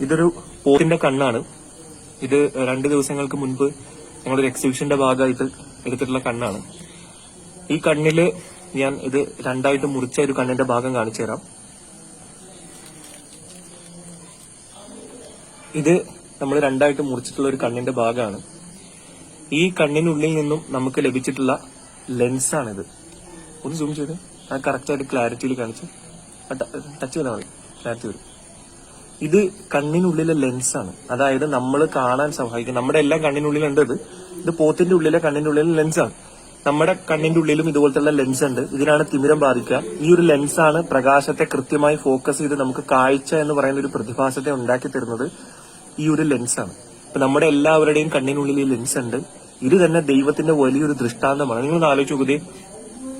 ഇതൊരു പോത്തിന്റെ കണ്ണാണ്. ഇത് രണ്ട് ദിവസങ്ങൾക്ക് മുൻപ് ഞങ്ങളൊരു എക്സിബിഷന്റെ ഭാഗമായിട്ട് എടുത്തിട്ടുള്ള കണ്ണാണ്. ഈ കണ്ണിൽ ഞാൻ ഇത് രണ്ടായിട്ട് മുറിച്ച ഒരു കണ്ണിന്റെ ഭാഗം കാണിച്ചു തരാം. ഇത് നമ്മൾ രണ്ടായിട്ട് മുറിച്ചിട്ടുള്ള ഒരു കണ്ണിന്റെ ഭാഗമാണ്. ഈ കണ്ണിനുള്ളിൽ നിന്നും നമുക്ക് ലഭിച്ചിട്ടുള്ള ലെൻസാണിത്. ഒന്ന് സൂം ചെയ്ത്. ആ കറക്റ്റ് ആയിട്ട് ക്ലാരിറ്റിയിൽ കാണിച്ച്. ടച്ച് ചെയ്താൽ മതി. ക്ലാരിറ്റി വരും. ഇത് കണ്ണിനുള്ളിലെ ലെൻസാണ് അതായത് നമ്മൾ കാണാൻ സഹായിക്കും. നമ്മുടെ എല്ലാം കണ്ണിനുള്ളിലുണ്ട് ഇത്. ഇത് പോത്തിന്റെ ഉള്ളിലെ കണ്ണിന്റെ ഉള്ളിലെ ലെൻസാണ് നമ്മുടെ കണ്ണിന്റെ ഉള്ളിലും ഇതുപോലത്തെ ലെൻസ് ഉണ്ട്. ഇതിനാണ് തിമിരം ബാധിക്കുക. ഈ ഒരു ലെൻസാണ് പ്രകാശത്തെ കൃത്യമായി ഫോക്കസ് ചെയ്ത് നമുക്ക് കാഴ്ച എന്ന് പറയുന്ന ഒരു പ്രതിഭാസത്തെ ഉണ്ടാക്കി തരുന്നത് ഈ ഒരു ലെൻസാണ് ഇപ്പൊ നമ്മുടെ എല്ലാവരുടെയും കണ്ണിനുള്ളിൽ ഈ ലെൻസ് ഉണ്ട്. ഇത് തന്നെ ദൈവത്തിന്റെ വലിയൊരു ദൃഷ്ടാന്തമാണ്. നിങ്ങൾ ആലോചിച്ച് നോക്കൂ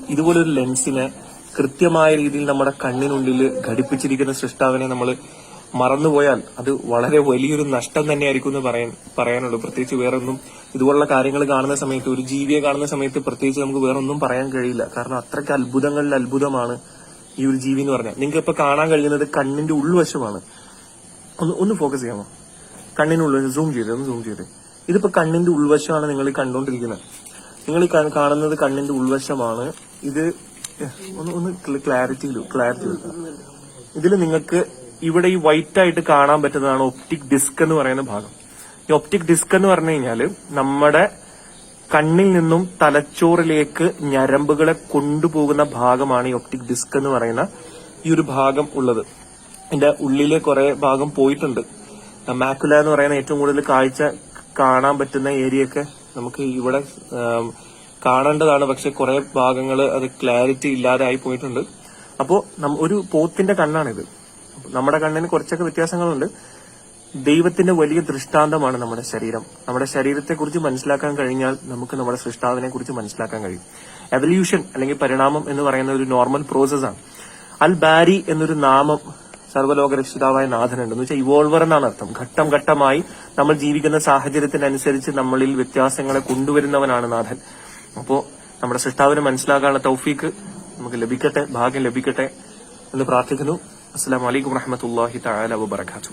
ഇതുപോലൊരു ലെൻസിനെ കൃത്യമായ രീതിയിൽ നമ്മുടെ കണ്ണിനുള്ളിൽ ഘടിപ്പിച്ചിരിക്കുന്ന സൃഷ്ടാവിനെ നമ്മൾ മറന്നുപോയാൽ അത് വളരെ വലിയൊരു നഷ്ടം തന്നെയായിരിക്കും എന്ന് പറയാൻ പറയാനുള്ളൂ. പ്രത്യേകിച്ച് വേറൊന്നും ഇതുപോലുള്ള കാര്യങ്ങൾ കാണുന്ന സമയത്ത് ഒരു ജീവിയെ കാണുന്ന സമയത്ത് പ്രത്യേകിച്ച് നമുക്ക് വേറൊന്നും പറയാൻ കഴിയില്ല. കാരണം അത്രയ്ക്ക് അത്ഭുതങ്ങളിൽ അത്ഭുതമാണ് ഈ ഒരു ജീവി എന്ന് പറഞ്ഞാൽ. നിങ്ങൾക്ക് ഇപ്പൊ കാണാൻ കഴിയുന്നത് കണ്ണിന്റെ ഉൾവശമാണ്. ഒന്ന് ഒന്ന് ഫോക്കസ് ചെയ്യാമോ? കണ്ണിനുള്ളിൽ സൂം ചെയ്ത് ഒന്ന് സൂം ചെയ്ത്. ഇതിപ്പോ കണ്ണിന്റെ ഉൾവശമാണ് നിങ്ങൾ കണ്ടുകൊണ്ടിരിക്കുന്നത്. നിങ്ങൾ കാണുന്നത് കണ്ണിന്റെ ഉൾവശമാണ്. ഇത് ഒന്ന് ഒന്ന് ക്ലാരിറ്റി ക്ലാരിറ്റി ഇതിൽ നിങ്ങൾക്ക് ഇവിടെ ഈ വൈറ്റ് ആയിട്ട് കാണാൻ പറ്റുന്നതാണ് ഒപ്റ്റിക് ഡിസ്ക് എന്ന് പറയുന്ന ഭാഗം. ഈ ഒപ്റ്റിക് ഡിസ്ക് എന്ന് പറഞ്ഞു കഴിഞ്ഞാൽ നമ്മുടെ കണ്ണിൽ നിന്നും തലച്ചോറിലേക്ക് ഞരമ്പുകളെ കൊണ്ടുപോകുന്ന ഭാഗമാണ് ഈ ഒപ്റ്റിക് ഡിസ്ക് എന്ന് പറയുന്ന ഈ ഒരു ഭാഗം ഉള്ളത്. ഇതിന്റെ ഉള്ളിലെ കുറെ ഭാഗം പോയിട്ടുണ്ട്. മാക്കുല എന്ന് പറയുന്ന ഏറ്റവും കൂടുതൽ കാഴ്ച കാണാൻ പറ്റുന്ന ഏരിയയൊക്കെ നമുക്ക് ഇവിടെ കാണേണ്ടതാണ്. പക്ഷെ കുറെ ഭാഗങ്ങൾ അത് ക്ലാരിറ്റി ഇല്ലാതെ ആയി പോയിട്ടുണ്ട്. അപ്പോ ഒരു പോത്തിന്റെ കണ്ണാണിത്. നമ്മുടെ കണ്ണിന് കുറച്ചൊക്കെ വ്യത്യാസങ്ങളുണ്ട്. ദൈവത്തിന്റെ വലിയ ദൃഷ്ടാന്തമാണ് നമ്മുടെ ശരീരം. നമ്മുടെ ശരീരത്തെ കുറിച്ച് മനസ്സിലാക്കാൻ കഴിഞ്ഞാൽ നമുക്ക് നമ്മുടെ സൃഷ്ടാവിനെ കുറിച്ച് മനസ്സിലാക്കാൻ കഴിയും. എവല്യൂഷൻ അല്ലെങ്കിൽ പരിണാമം എന്ന് പറയുന്ന ഒരു നോർമൽ പ്രോസസ്സാണ് അൽ ബാരി എന്നൊരു നാമം സർവലോക രക്ഷിതാവായ നാഥനുണ്ട്. എന്ന് വെച്ചാൽ ഇവോൾവർ എന്നാണ് അർത്ഥം. ഘട്ടം ഘട്ടമായി നമ്മൾ ജീവിക്കുന്ന സാഹചര്യത്തിനനുസരിച്ച് നമ്മളിൽ വ്യത്യാസങ്ങളെ കൊണ്ടുവരുന്നവനാണ് നാഥൻ. അപ്പോ നമ്മുടെ സൃഷ്ടാവിനെ മനസ്സിലാക്കാനുള്ള തൗഫീക്ക് നമുക്ക് ലഭിക്കട്ടെ ഭാഗ്യം ലഭിക്കട്ടെ എന്ന് പ്രാർത്ഥിക്കുന്നു. আসসালামু আলাইকুম রহমতুল্লাহ তালা ওবরাকাতু